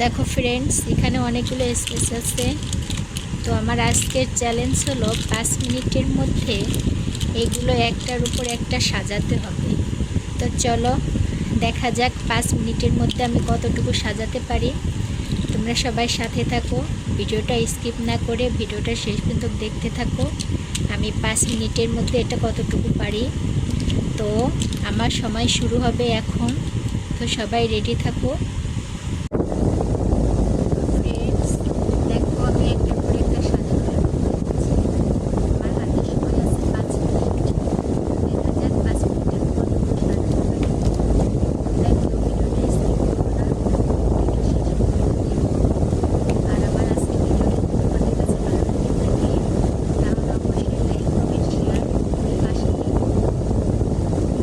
দেখো ফ্রেন্ডস এখানে অনেকগুলো স্পেস আছে। তো আমার আজকের চ্যালেঞ্জ হলো পাঁচ মিনিটের মধ্যে এগুলো একটার উপর একটা সাজাতে হবে। তো চলো, দেখা যাক পাঁচ মিনিটের মধ্যে আমি কতটুকু সাজাতে পারি। তোমরা সবাই সাথে থাকো, ভিডিওটা স্কিপ না করে ভিডিওটা শেষ পর্যন্ত দেখতে থাকো। আমি পাঁচ মিনিটের মধ্যে এটা কতটুকু পারি? তো আমার সময় শুরু হবে এখন। তো সবাই রেডি থাকো Friends, দেখো আমি একটা করে একটা সাজানো যাচ্ছি। আমার হাতে সময় আছে পাঁচ মিনিট। দেখা যাক পাঁচ মিনিটের কতটুকু সাজাতে পারি। দেখো, ভিডিওটা skip করো না। ভিডিও শেষ পর্যন্ত দেখো। আর আমার আজকে ভিডিও যদি তোমাদের কাছে ভালো লেগে থাকে, তাহলে অবশ্যই like, comment, share করে পাশে থেকো।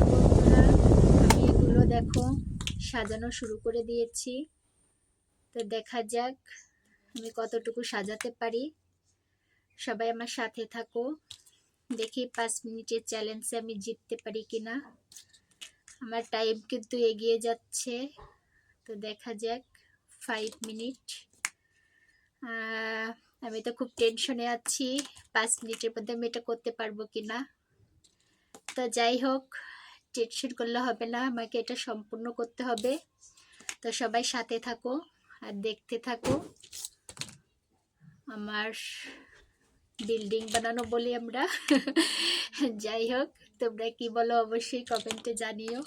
বন্ধুরা, আমি এগুলো দেখো, সাজানো শুরু করে দিয়েছি। তো দেখা যাক আমি কতটুকু সাজাতে পারি। সবাই আমার সাথে থাকো। দেখি পাঁচ মিনিটের চ্যালেঞ্জে আমি জিততে পারি কিনা। আমার টাইম কিন্তু এগিয়ে যাচ্ছে। তো দেখা যাক ফাইভ মিনিট আমি তো খুব টেনশনে আছি। পাঁচ মিনিটের মধ্যে আমি এটা করতে পারব কিনা। তো যাই হোক টেনশন করলে হবে না, আমাকে এটা সম্পূর্ণ করতে হবে। তো সবাই সাথে থাকো আর দেখতে থাকো। আমার বিল্ডিং বানানো বলি আমরা। যাই হোক, তোমরা কি বলো অবশ্যই কমেন্টে জানিও।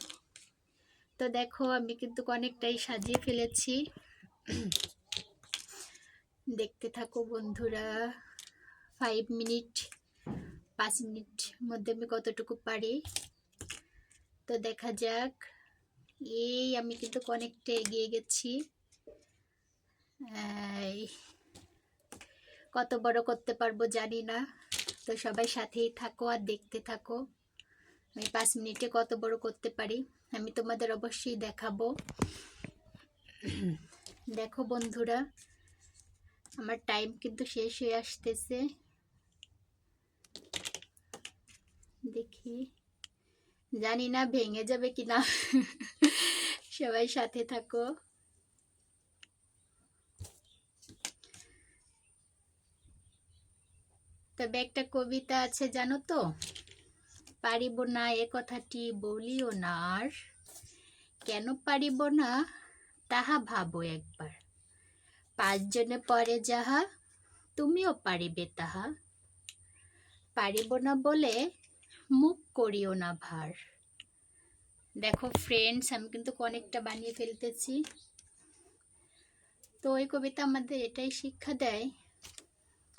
তো দেখো, আমি কিন্তু অনেকটাই সাজিয়ে ফেলেছি। দেখতে থাকো বন্ধুরা ফাইভ মিনিট পাঁচ মিনিট মধ্যে আমি কতটুকু পারি? তো দেখা যাক। এই, আমি কিন্তু অনেকটা এগিয়ে গেছি। কত বড় করতে পারব জানি না। তো সবাই সাথেই থাকো আর দেখতে থাকো। আমি পাঁচ মিনিটে কত বড় করতে পারি, আমি তোমাদের অবশ্যই দেখাবো। দেখো বন্ধুরা, আমার টাইম কিন্তু শেষ হয়ে আসতেছে। দেখি। জানি না ভেঙে যাবে কিনা। সবাই সাথে থাকো। তবে একটা কবিতা আছে, জানো তো? পারিব না এ কথাটি বলিও না আর। কেন পারিব না? তাহা ভাবো একবার। পাঁচজনে পরে যাহা, তুমিও পারিবে তাহা। পারিব না বলে মুখ করিও না ভার। দেখো ফ্রেন্ডস আমি কিন্তু অনেকটা বানিয়ে ফেলতেছি। তো ওই কবিতা আমাদের এটাই শিক্ষা দেয়,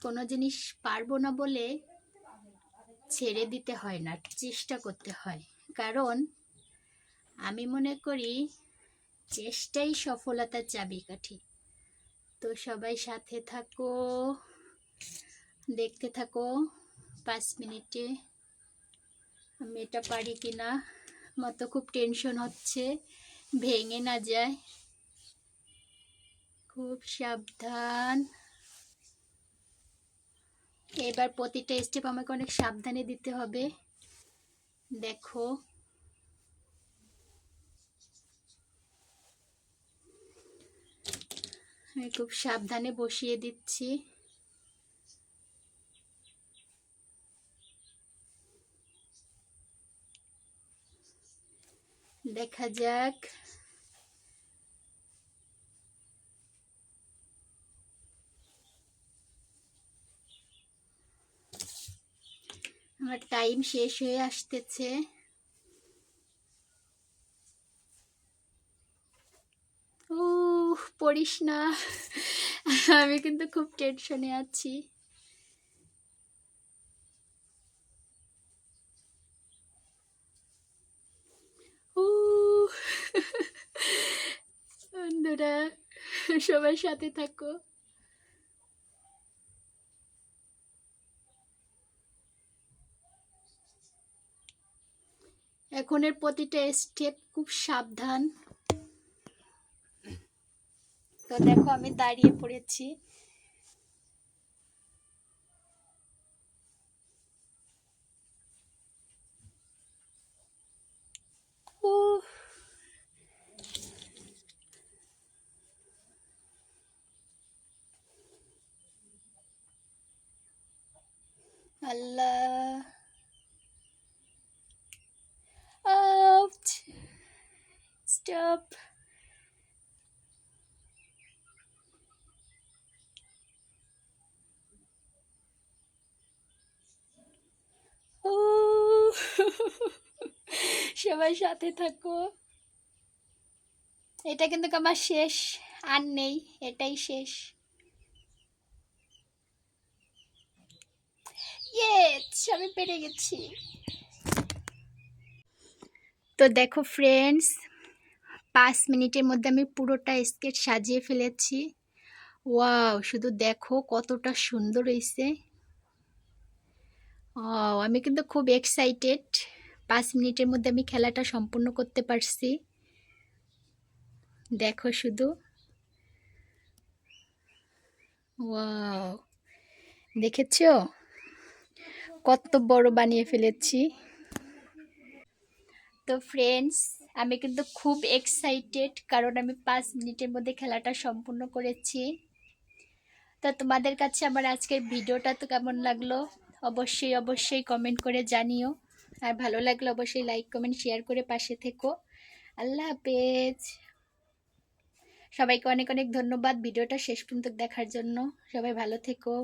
কোনো জিনিস পারব না বলে ছেড়ে দিতে হয় না, চেষ্টা করতে হয়। কারণ আমি মনে করি চেষ্টাই সফলতার চাবিকাঠি। তো সবাই সাথে থাকো, দেখতে থাকো পাঁচ মিনিটে। আমি এটা পারি কি না আমার তো খুব টেনশন হচ্ছে। ভেঙে না যায়। খুব সাবধান। এবার প্রতিটা স্টেপ আমাকে অনেক সাবধানে দিতে হবে। দেখো। আমি খুব সাবধানে বসিয়ে দিচ্ছি। দেখা যাক। আমার টাইম শেষ হয়ে আসতেছে। ও পড়িস না। আমি কিন্তু খুব টেনশনে আছি ও বন্ধুরা সবার সাথে থাকো। এখনের প্রতিটা স্টেপ খুব সাবধান। তো দেখো আমি দাঁড়িয়ে পড়েছি। আল্লাহ আউট স্টপ ও সবাই সাথে থাকো এটা কিন্তু আমার শেষ আর নেই এটাই শেষ আমি পেরে গেছি। তো দেখো ফ্রেন্ডস পাঁচ মিনিটের মধ্যে আমি পুরোটা স্কেট সাজিয়ে ফেলেছি। ওয়াও শুধু দেখো কতটা সুন্দর হয়েছে ও আমি কিন্তু খুব এক্সাইটেড পাঁচ মিনিটের মধ্যে আমি খেলাটা সম্পূর্ণ করতে পারছি। দেখো শুধু। ওয়াও দেখেছ? কত বড় বানিয়ে ফেলেছি। তো ফ্রেন্ডস আমি কিন্তু খুব এক্সাইটেড কারণ আমি পাঁচ মিনিটের মধ্যে খেলাটা সম্পূর্ণ করেছি। তো তোমাদের কাছে আমার আজকের ভিডিওটা তো কেমন লাগল? অবশ্যই অবশ্যই কমেন্ট করে জানিও। আর ভালো লাগলে অবশ্যই লাইক কমেন্ট শেয়ার করে পাশে থেকো। আল্লাহ হাফেজ। সবাইকে অনেক অনেক ধন্যবাদ ভিডিওটা শেষ পর্যন্ত দেখার জন্য। সবাই ভালো থেকো।